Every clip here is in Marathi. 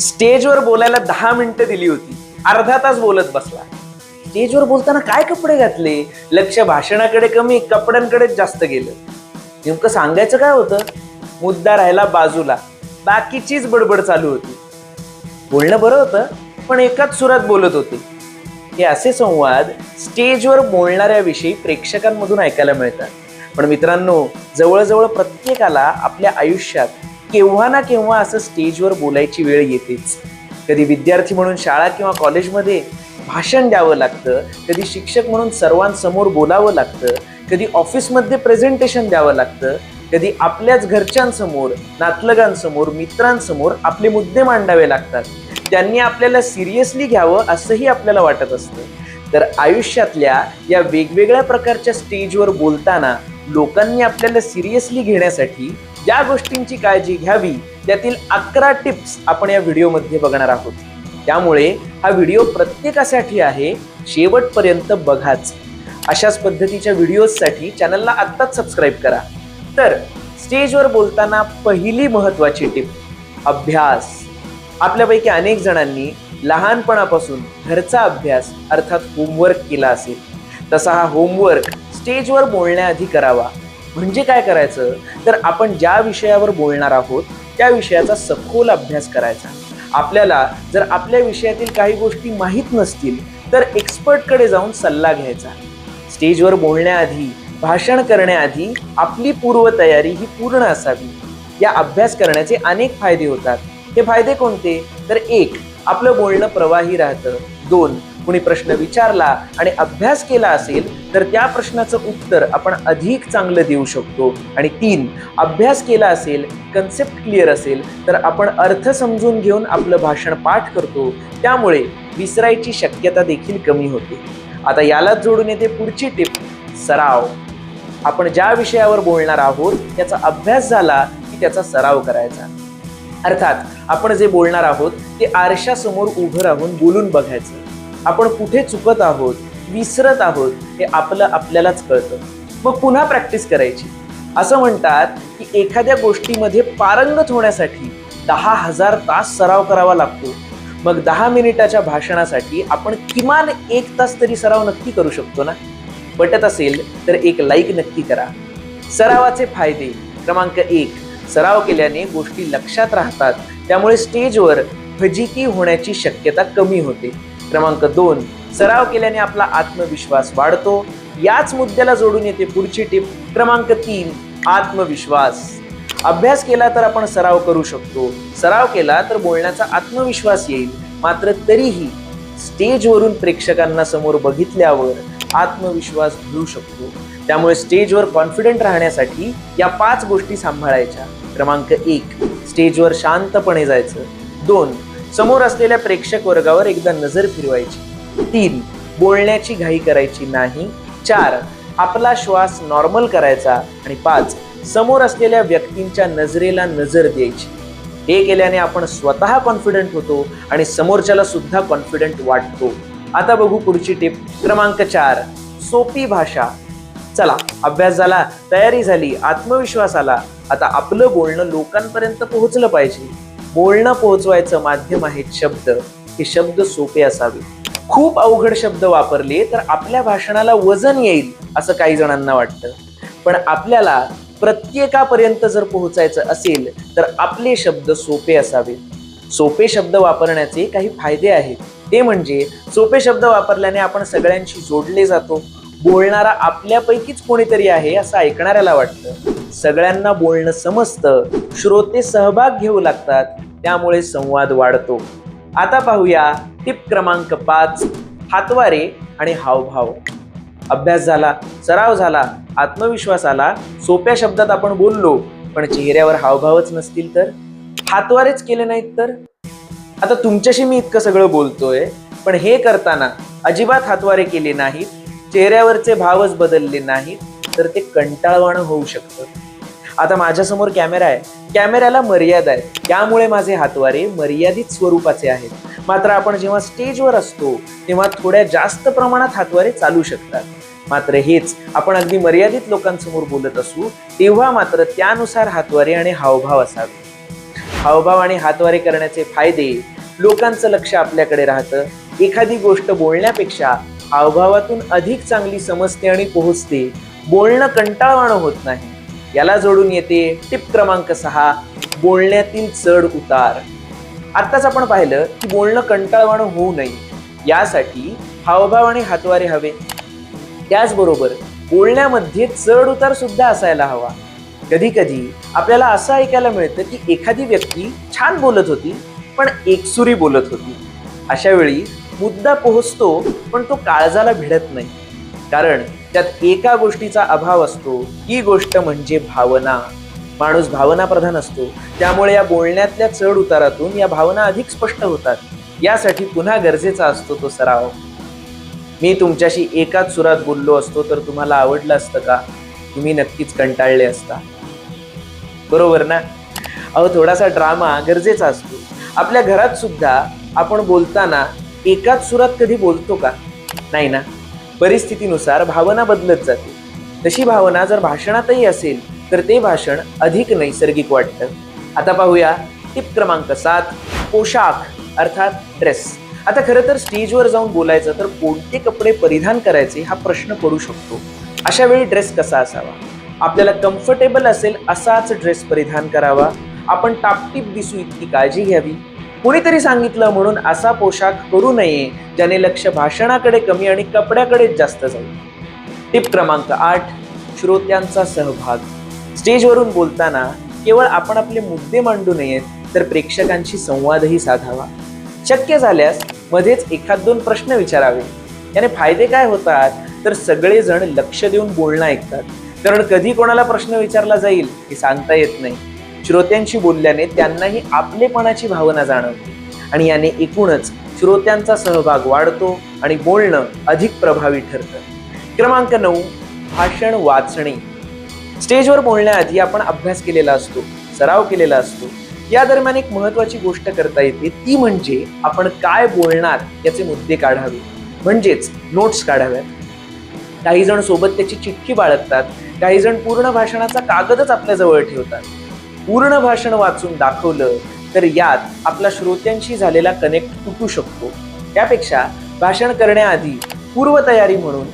स्टेजवर बोलायला दहा मिनिटं दिली होती. अर्धा तास बोलत बसला. स्टेजवर बोलताना काय कपडे घातले? लक्ष भाषणाकडे कमी कपड्यांकडेच जास्त गेलं. नेमकं सांगायचं काय होतं? मुद्दा राहिला बाजूला. बाकीचीच बडबड चालू होती. बोलणं बरं होतं पण एकाच सुरात बोलत होते. हे असे संवाद स्टेजवर बोलणाऱ्याविषयी प्रेक्षकांमधून ऐकायला मिळतात. पण मित्रांनो जवळजवळ प्रत्येकाला आपल्या आयुष्यात केव्हा ना केव्हा असं स्टेजवर बोलायची वेळ येतेच. कधी विद्यार्थी म्हणून शाळा किंवा कॉलेजमध्ये भाषण द्यावं लागतं कधी शिक्षक म्हणून सर्वांसमोर बोलावं लागतं कधी ऑफिसमध्ये प्रेझेंटेशन द्यावं लागतं कधी आपल्याच घरच्यांसमोर नातलगांसमोर मित्रांसमोर आपले मुद्दे मांडावे लागतात. त्यांनी आपल्याला सिरियसली घ्यावं असंही आपल्याला वाटत असतं. तर आयुष्यातल्या या वेगवेगळ्या प्रकारच्या स्टेजवर बोलताना लोकांनी आपल्याला सिरियसली घेण्यासाठी ज्या गोष्टींची काळजी घ्यावी त्यातील अकरा टिप्स आपण या व्हिडिओमध्ये बघणार आहोत. त्यामुळे हा व्हिडिओ प्रत्येकासाठी आहे शेवटपर्यंत बघाच. अशाच पद्धतीच्या व्हिडिओजसाठी चॅनलला आत्ताच सबस्क्राईब करा. तर स्टेजवर बोलताना पहिली महत्त्वाची टिप अभ्यास. आपल्यापैकी अनेक जणांनी लहानपणापासून घरचा अभ्यास अर्थात होमवर्क केला असेल. तसा हा होमवर्क स्टेजवर बोलण्याआधी करावा. म्हणजे काय करायचं? तर आपण ज्या विषयावर बोलणार आहोत त्या विषयाचा सखोल अभ्यास करायचा. आपल्याला जर आपल्या विषयातील काही गोष्टी माहीत नसतील तर एक्सपर्टकडे जाऊन सल्ला घ्यायचा. स्टेजवर बोलण्याआधी भाषण करण्याआधी आपली पूर्वतयारी ही पूर्ण असावी. या अभ्यास करण्याचे अनेक फायदे होतात. हे फायदे कोणते? तर एक आपलं बोलणं प्रवाही राहतं. दोन कुणी प्रश्न विचारला आणि अभ्यास केला असेल तर त्या प्रश्नाचं उत्तर आपण अधिक चांगलं देऊ शकतो. आणि तीन अभ्यास केला असेल कन्सेप्ट क्लिअर असेल तर आपण अर्थ समजून घेऊन आपलं भाषण पाठ करतो. त्यामुळे विसरायची शक्यता देखील कमी होते. आता यालाच जोडून येते पुढची टिप. सराव. आपण ज्या विषयावर बोलणार आहोत त्याचा अभ्यास झाला की त्याचा सराव करायचा. अर्थात आपण जे बोलणार आहोत ते आरशासमोर उभं राहून बोलून बघायचं. आपण कुठे चुकत आहोत विसरत आहोत हे आपलं आपल्यालाच कळतं. मग पुन्हा प्रॅक्टिस करायची. असं म्हणतात की एखाद्या गोष्टीमध्ये पारंगत होण्यासाठी दहा हजार तास सराव करावा लागतो. मग दहा मिनिटाच्या भाषणासाठी आपण किमान एक तास तरी सराव नक्की करू शकतो ना? पटत असेल तर एक लाईक नक्की करा. सरावाचे फायदे क्रमांक एक सराव केल्याने गोष्टी लक्षात राहतात. त्यामुळे स्टेजवर फजिती होण्याची शक्यता कमी होते. क्रमांक दोन सराव केल्याने आपला आत्मविश्वास वाढतो. याच मुद्द्याला जोडून येते पुढची टिप क्रमांक तीन आत्मविश्वास. अभ्यास केला तर आपण सराव करू शकतो. सराव केला तर बोलण्याचा आत्मविश्वास येईल. मात्र तरीही स्टेजवरून प्रेक्षकांना समोर बघितल्यावर आत्मविश्वास घेऊ शकतो. त्यामुळे स्टेजवर कॉन्फिडंट राहण्यासाठी या पाच गोष्टी सांभाळायच्या. क्रमांक एक स्टेजवर शांतपणे जायचं. दोन समोर असलेल्या प्रेक्षक वर्गावर एकदा नजर फिरवायची. तीन बोलण्याची घाई करायची नाही. चार आपला श्वास नॉर्मल करायचा. आणि पाच समोर असलेल्या व्यक्तींच्या नजरेला नजर द्यायची. हे केल्याने आपण स्वतः कॉन्फिडंट होतो आणि समोरच्याला सुद्धा कॉन्फिडंट वाटतो. आता बघू पुढची टिप. क्रमांक चार सोपी भाषा. चला अभ्यास झाला तयारी झाली आत्मविश्वास आला. आता आपलं बोलणं लोकांपर्यंत पोहोचलं पाहिजे. बोलणं पोहोचवायचं माध्यम आहेत शब्द हे शब्द सोपे असावे. खूप अवघड शब्द वापरले तर आपल्या भाषणाला वजन येईल असं काही जणांना वाटतं. पण आपल्याला प्रत्येकापर्यंत जर पोहोचायचं असेल तर आपले शब्द सोपे असावेत सोपे शब्द वापरण्याचे काही फायदे आहेत. ते म्हणजे सोपे शब्द वापरल्याने आपण सगळ्यांशी जोडले जातो. बोलणारा आपल्यापैकीच कोणीतरी आहे असं ऐकणाऱ्याला वाटतं. सगळ्यांना बोलणं समजतं. श्रोते सहभाग घेऊ लागतात. त्यामुळे संवाद वाढतो. आता पाहूया टिप क्रमांक पाच हातवारे आणि हावभाव. अभ्यास झाला सराव झाला आत्मविश्वास आला सोप्या शब्दात आपण बोललो पण चेहऱ्यावर हावभावच नसतील तर? हातवारेच केले नाहीत तर? आता तुमच्याशी मी इतकं सगळं बोलतोय पण हे करताना अजिबात हातवारे केले नाहीत. चेहऱ्यावरचे भावच बदलले नाहीत तर ते कंटाळवाणं होऊ शकतं. आता माझ्यासमोर कॅमेरा आहे. कॅमेऱ्याला मर्यादा आहे. त्यामुळे माझे हातवारे मर्यादित स्वरूपाचे आहेत. मात्र आपण जेव्हा स्टेजवर असतो तेव्हा थोड्या जास्त प्रमाणात हातवारे चालू शकतात. मात्र हेच आपण अगदी मर्यादित लोकांसमोर बोलत असू तेव्हा मात्र त्यानुसार हातवारे आणि हावभाव असावे. हावभाव आणि हातवारे करण्याचे फायदे लोकांचं लक्ष आपल्याकडे राहतं. एखादी गोष्ट बोलण्यापेक्षा हावभावातून अधिक चांगली समजते आणि पोहोचते. बोलणं कंटाळवाणं होत नाही. याला जोडून येते टिप क्रमांक सहा बोलण्यातील चढ उतार. आत्ताच आपण पाहिलं की बोलणं कंटाळवाणं होऊ नये. यासाठी हावभाव आणि हातवारे हवे. त्याचबरोबर बोलण्यामध्ये चढ उतार सुद्धा असायला हवा. कधी कधी आपल्याला असं ऐकायला मिळतं की एखादी व्यक्ती छान बोलत होती पण एकसुरी बोलत होती. अशा वेळी मुद्दा पोहोचतो पण तो काळजाला भिडत नाही. कारण त्यात एका गोष्टीचा अभाव असतो ही गोष्ट म्हणजे भावना. माणूस भावना प्रधान असतो. त्यामुळे या बोलण्यातल्या चढ उतारातून या भावना अधिक स्पष्ट होतात. यासाठी पुन्हा गरजेचा असतो तो सराव. मी तुमच्याशी एकाच सुरात बोललो असतो तर तुम्हाला आवडलं असतं का? तुम्ही नक्कीच कंटाळले असता. बरोबर ना? अहो थोडासा ड्रामा गरजेचा असतो. आपल्या घरात सुद्धा आपण बोलताना एकाच सुरात कधी बोलतो का? नाही ना. परिस्थितीनुसार भावना बदलत जाते. तशी भावना जर भाषणातही असेल तर ते भाषण अधिक नैसर्गिक वाटतं. आता पाहूया टिप क्रमांक सात पोशाख अर्थात ड्रेस आता खरं तर स्टेजवर जाऊन बोलायचं तर कोणते कपडे परिधान करायचे हा प्रश्न पडू शकतो. अशा वेळी ड्रेस कसा असावा? आपल्याला कम्फर्टेबल असेल असाच ड्रेस परिधान करावा. आपण टापटीप दिसू इतकी काळजी घ्यावी. कुणीतरी सांगितलं म्हणून असा पोशाख करू नये ज्याने लक्ष भाषणाकडे कमी आणि कपड्याकडेच जास्त जाईल. टिप क्रमांक आठ श्रोत्यांचा सहभाग. स्टेजवरून बोलताना केवळ आपण आपले मुद्दे मांडू नयेत तर प्रेक्षकांशी संवादही साधावा. शक्य झाल्यास मध्येच एखाद दोन प्रश्न विचारावे. याने फायदे काय होतात? तर सगळेजण लक्ष देऊन बोलणं ऐकतात. कारण कधी कोणाला प्रश्न विचारला जाईल हे सांगता येत नाही. श्रोत्यांशी बोलल्याने त्यांनाही आपलेपणाची भावना जाणवते. आणि याने एकूणच श्रोत्यांचा सहभाग वाढतो आणि बोलणं अधिक प्रभावी ठरतं. क्रमांक नऊ भाषण वाचणे. स्टेजवर बोलण्याआधी आपण अभ्यास केलेला असतो सराव केलेला असतो. या दरम्यान एक महत्वाची गोष्ट करता येते ती म्हणजे आपण काय बोलणार याचे मुद्दे काढावे. म्हणजेच नोट्स काढाव्यात. काही जण सोबत त्याची चिठ्ठी बाळगतात काही जण पूर्ण भाषणाचा कागदच आपल्या जवळ ठेवतात. पूर्ण भाषण वाचून दाखवलं तर यात आपला श्रोत्यांशी झालेला कनेक्ट तुटू शकतो. त्यापेक्षा भाषण करण्याआधी पूर्वतयारी म्हणून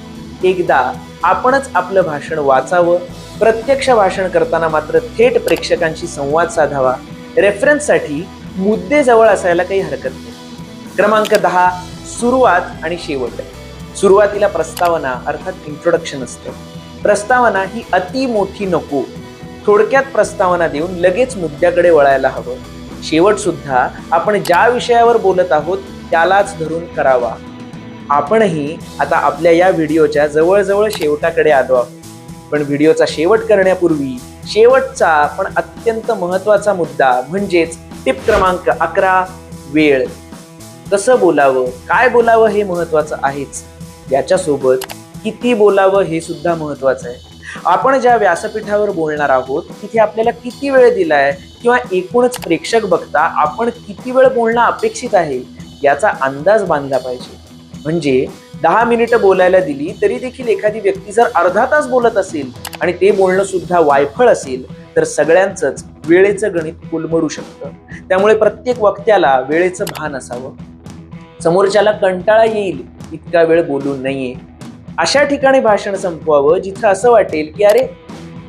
एकदा आपणच आपलं भाषण वाचावं. प्रत्यक्ष भाषण करताना मात्र थेट प्रेक्षकांशी संवाद साधावा. रेफरन्ससाठी मुद्दे जवळ असायला काही हरकत नाही. क्रमांक दहा सुरुवात आणि शेवट. सुरुवातीला प्रस्तावना अर्थात इंट्रोडक्शन असतं. प्रस्तावना ही अति मोठी नको. थोडक्यात प्रस्तावना देऊन लगेच मुद्द्याकडे वळायला हवं. शेवट सुद्धा आपण ज्या विषयावर बोलत आहोत त्यालाच धरून करावा. आपणही आता आपल्या या व्हिडिओच्या जवळजवळ शेवटाकडे आलो आहोत. पण व्हिडिओचा शेवट करण्यापूर्वी शेवटचा पण अत्यंत महत्त्वाचा मुद्दा म्हणजेच टिप क्रमांक अकरा वेळ. कसं बोलावं काय बोलावं हे महत्वाचं आहेच. याच्यासोबत किती बोलावं हे सुद्धा महत्वाचं आहे. आपण ज्या व्यासपीठावर बोलणार आहोत तिथे आपल्याला किती वेळ दिलाय किंवा एकूणच प्रेक्षक बघता आपण किती वेळ बोलणं अपेक्षित आहे याचा अंदाज बांधला पाहिजे. म्हणजे दहा मिनिटं बोलायला दिली तरी देखील एखादी व्यक्ती जर अर्धा तास बोलत असेल आणि ते बोलणं सुद्धा वायफळ असेल तर सगळ्यांचंच वेळेचं गणित कोलमडू शकतं. त्यामुळे प्रत्येक वक्त्याला वेळेचं भान असावं. समोरच्याला कंटाळा येईल इतका वेळ बोलू नये. अशा ठिकाणी भाषण संपवावं जिथं असं वाटेल की अरे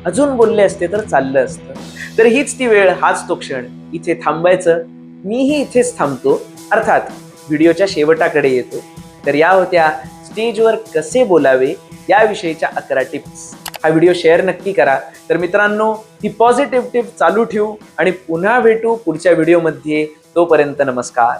अजून बोलले असते तर चाललं असतं. तर हीच ती वेळ हाच तो क्षण. इथे थांबायचं. मीही इथेच थांबतो. अर्थात व्हिडिओच्या शेवटाकडे येतो. तर या होत्या स्टेजवर कसे बोलावे याविषयीच्या अकरा टिप्स. हा व्हिडिओ शेअर नक्की करा. तर मित्रांनो ही पॉझिटिव्ह टिप चालू ठेवू आणि पुन्हा भेटू पुढच्या व्हिडिओमध्ये. तोपर्यंत नमस्कार.